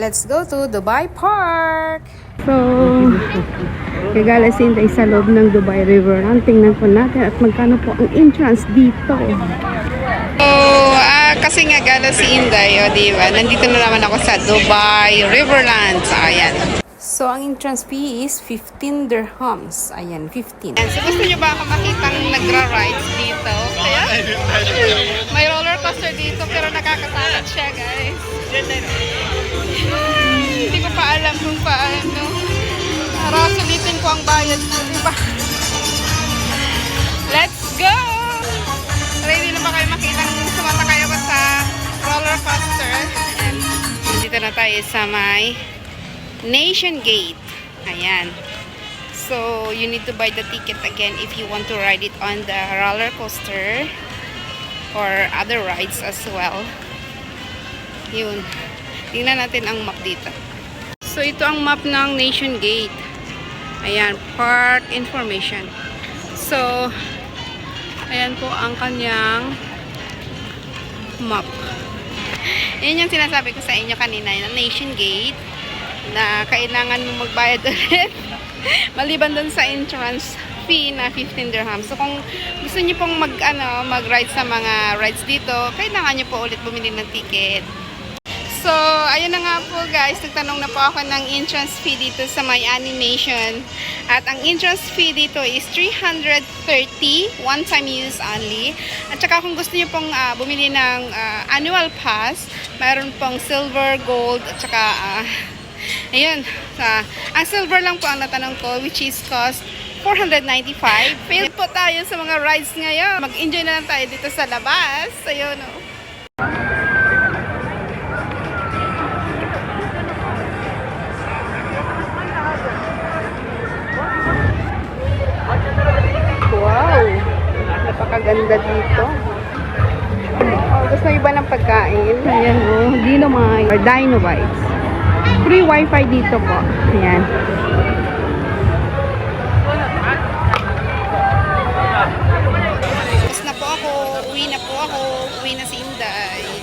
Let's go to Dubai Park! So, gagalasin tayo sa loob ng Dubai River. Ang tingnan po natin at magkano po ang entrance dito. So, ah, kasi nga gala si Inday, o di ba? Nandito na naman ako sa Dubai Riverlands. Ayan. So, ang entrance fee is 15 dirhams. Ayan, 15. Ayan, so gusto nyo ba ako makitang nagra-rides dito? Kaya? May roller coaster dito pero nakakatakot siya, guys. Kung paano. Para sulitin ko ang bayad ko, di ba? Let's go! Ready na ba kayo makitang sumasakay ako sa roller coaster? Ayan. Dito na tayo sa may Nation Gate. Ayan. So, you need to buy the ticket again if you want to ride it on the roller coaster or other rides as well. Yun. Tingnan natin ang map dito. So, ito ang map ng Nation Gate. Ayan, park information. So, ayan po ang kanyang map. Yan yung sinasabi ko sa inyo kanina, yung Nation Gate, na kailangan mo magbayad ulit. Maliban dun sa entrance fee na 15 dirhams. So, kung gusto niyo pong mag, ano, mag-ride sa mga rides dito, kailangan niyo po ulit bumili ng ticket. Ayun na nga po guys, nagtanong na po ako ng entrance fee dito sa my animation. At ang entrance fee dito is 330, one time use only. At saka kung gusto niyo pong ah, bumili ng ah, annual pass, mayroon pong silver, gold, at saka ah, ayun, sa ang silver lang po ang natanong ko which is cost 495. Fail po tayo sa mga rides ngayon. Mag-enjoy na lang tayo dito sa labas. Ayun, oh. Napakaganda dito. Oh, gusto iba ng pagkain. Ayan, oh. Dino Or Dino Bites. Free wifi dito po. Ayan. Tapos na po ako. Uwi na po ako. Uwi na si Inday.